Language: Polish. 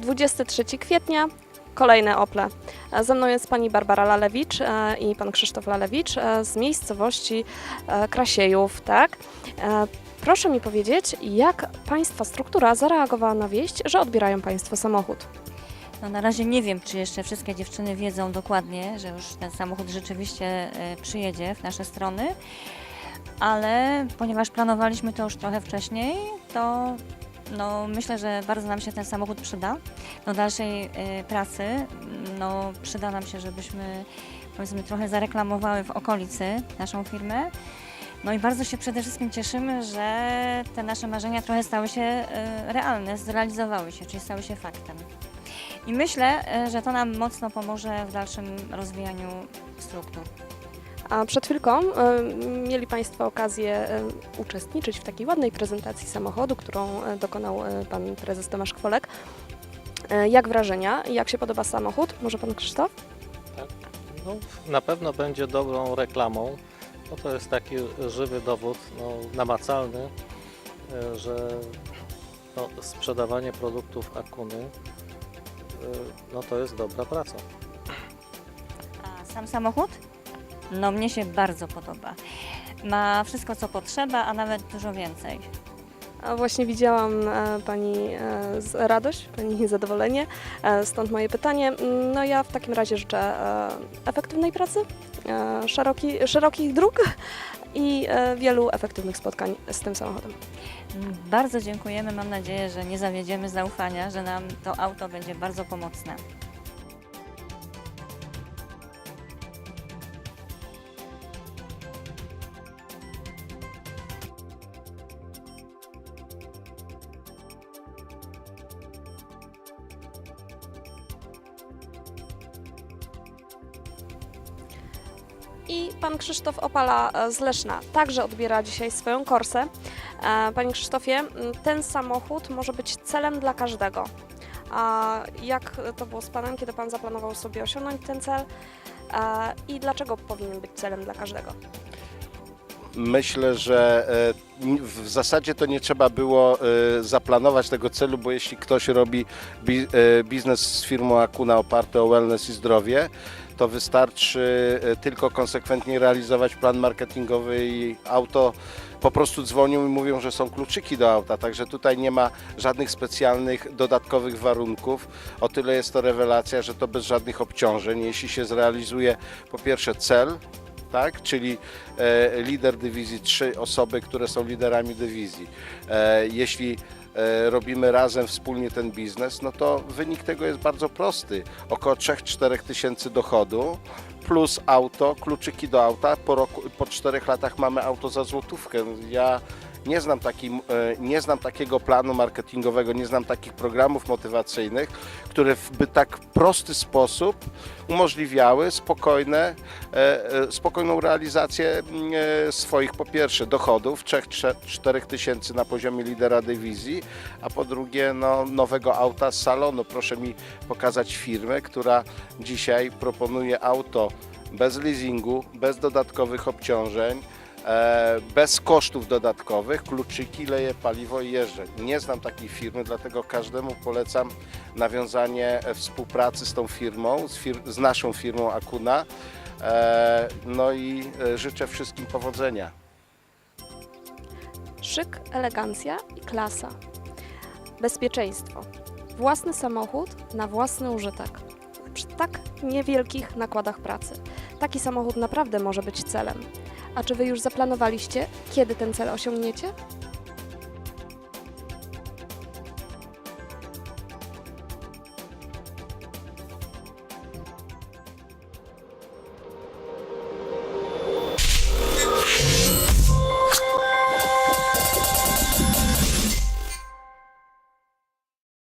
23 kwietnia, kolejne Ople. E, Ze mną jest pani Barbara Lalewicz e, i pan Krzysztof Lalewicz e, z miejscowości Krasiejów, tak? Proszę mi powiedzieć, jak państwa struktura zareagowała na wieść, że odbierają państwo samochód? No na razie nie wiem, czy jeszcze wszystkie dziewczyny wiedzą dokładnie, że już ten samochód rzeczywiście przyjedzie w nasze strony, ale ponieważ planowaliśmy to już trochę wcześniej, to no, myślę, że bardzo nam się ten samochód przyda do dalszej e, pracy. No, przyda nam się, żebyśmy powiedzmy trochę zareklamowały w okolicy naszą firmę. No i bardzo się przede wszystkim cieszymy, że te nasze marzenia trochę stały się e, realne, zrealizowały się, czyli stały się faktem. I myślę, e, że to nam mocno pomoże w dalszym rozwijaniu struktur. A przed chwilką e, mieli Państwo okazję e, uczestniczyć w takiej ładnej prezentacji samochodu, którą e, dokonał Pan Prezes Tomasz Kwolek. Jak wrażenia? Jak się podoba samochód? Może Pan Krzysztof? No, na pewno będzie dobrą reklamą, bo to jest taki żywy dowód, no, namacalny, że no, sprzedawanie produktów Akuny no, to jest dobra praca. A sam samochód? No mnie się bardzo podoba. Ma wszystko, co potrzeba, a nawet dużo więcej. A właśnie widziałam e, Pani e, z radość, Pani zadowolenie, e, stąd moje pytanie. No ja w takim razie życzę e, efektywnej pracy, e, szeroki, szerokich dróg i e, wielu efektywnych spotkań z tym samochodem. Mm, Bardzo dziękujemy. Mam nadzieję, że nie zawiedziemy zaufania, że nam to auto będzie bardzo pomocne. I pan Krzysztof Opala e, z Leszna także odbiera dzisiaj swoją korsę. E, Panie Krzysztofie, ten samochód może być celem dla każdego. A jak to było z panem, kiedy pan zaplanował sobie osiągnąć ten cel? E, I dlaczego powinien być celem dla każdego? Myślę, że w zasadzie to nie trzeba było zaplanować tego celu, bo jeśli ktoś robi bi- biznes z firmą Akuna oparty o wellness i zdrowie, to wystarczy e, tylko konsekwentnie realizować plan marketingowy i auto po prostu dzwonią i mówią, że są kluczyki do auta, także tutaj nie ma żadnych specjalnych dodatkowych warunków. O tyle jest to rewelacja, że to bez żadnych obciążeń. Jeśli się zrealizuje po pierwsze cel, tak? czyli e, lider dywizji, trzy osoby, które są liderami dywizji. E, jeśli robimy razem wspólnie ten biznes, no to wynik tego jest bardzo prosty. Około 3-4 tysięcy dochodu plus auto, kluczyki do auta. Po, roku, po czterech latach mamy auto za złotówkę. Ja nie znam, e, nie znam takiego planu marketingowego, nie znam takich programów motywacyjnych, które by tak prosty sposób umożliwiały spokojne, e, e, spokojną realizację e, swoich po pierwsze dochodów 3-4 tysięcy na poziomie lidera dywizji, a po drugie no, nowego auta z salonu. Proszę mi pokazać firmę, która dzisiaj proponuje auto bez leasingu, bez dodatkowych obciążeń, e, bez kosztów dodatkowych, kluczyki, leje paliwo i jeżdżę. Nie znam takiej firmy, dlatego każdemu polecam nawiązanie e, współpracy z tą firmą, z, fir- z naszą firmą Akuna. E, no i życzę wszystkim powodzenia. Szyk, elegancja i klasa. Bezpieczeństwo. Własny samochód na własny użytek. Przy tak niewielkich nakładach pracy. Taki samochód naprawdę może być celem. A czy wy już zaplanowaliście, kiedy ten cel osiągniecie?